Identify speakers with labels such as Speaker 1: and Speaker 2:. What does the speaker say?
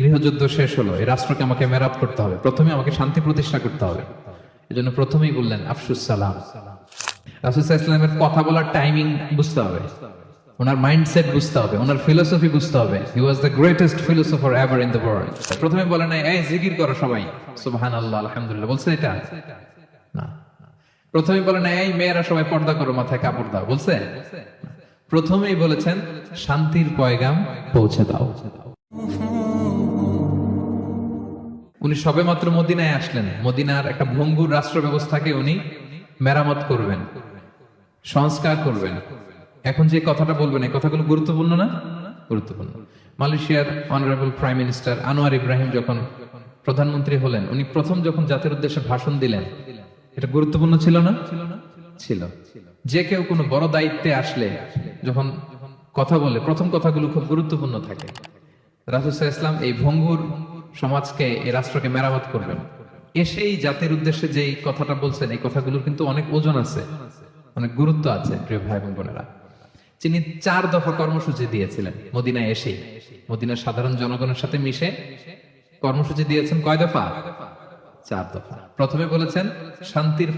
Speaker 1: গৃহযুদ্ধ শেষ হলো, এই রাষ্ট্রকে আমাকে মেরাত করতে হবে। প্রথমে আমাকে শান্তি প্রতিষ্ঠা করতে হবে। এজন্য প্রথমেই বললেন, আফসুস সালাম। ইসলামের কথা বলার টাইমিং বুঝতে হবে। ওনার মাইন্ডসেট বুঝতে হবে, ওনার ফিলোসফি বুঝতে হবে। He was the greatest philosopher ever in the world প্রথমে বলে নাই, এই জিকির করো সবাই। সুবহানাল্লাহ, আলহামদুলিল্লাহ, বলছে এটা। না। প্রথমে বলে নাই, এই মেয়েরা সবাই পর্দা করো, মাথায় কাপড় দাও। বলছে? প্রথমেই বলেছেন, শান্তির পয়গাম পৌঁছে দাও। উনি সবে মাত্র মদিনায় আসলেন। মদিনার একটা ভঙ্গুর রাষ্ট্র ব্যবস্থাকে উনি মেরামত করবেন, সংস্কার করবেন। এখন যে কথাটা বলবেন, এই কথাগুলো গুরুত্বপূর্ণ না? গুরুত্বপূর্ণ। মালয়েশিয়ার honourable prime minister Anwar Ibrahim যখন প্রধানমন্ত্রী হলেন, উনি প্রথম যখন জাতির উদ্দেশ্যে ভাষণ দিলেন, এটা গুরুত্বপূর্ণ ছিল না? ছিল। যে কেউ কোনো বড় দায়িত্বে আসলে, যখন কথা বলে, প্রথম কথাগুলো খুব গুরুত্বপূর্ণ থাকে। রাসুসাহ ইসলাম এই ভঙ্গুর সমাজকে এই রাষ্ট্রকে মেরামত করবেন। এসেই জাতির উদ্দেশ্যে যে কথাটা বলছেন, এই কথাগুলোর কিন্তু অনেক ওজন আছে, অনেক গুরুত্ব আছে, প্রিয় ভাই এবং বোনেরা। তিনি চার দফা কর্মসূচি দিয়েছিলেন মদিনায় এসেই। মদিনার সাধারণ জনগণের সাথে মিশে কর্মসূচি দিয়েছেন কয় দফা? চার দফা। প্রথমে বলেছেন, শান্তির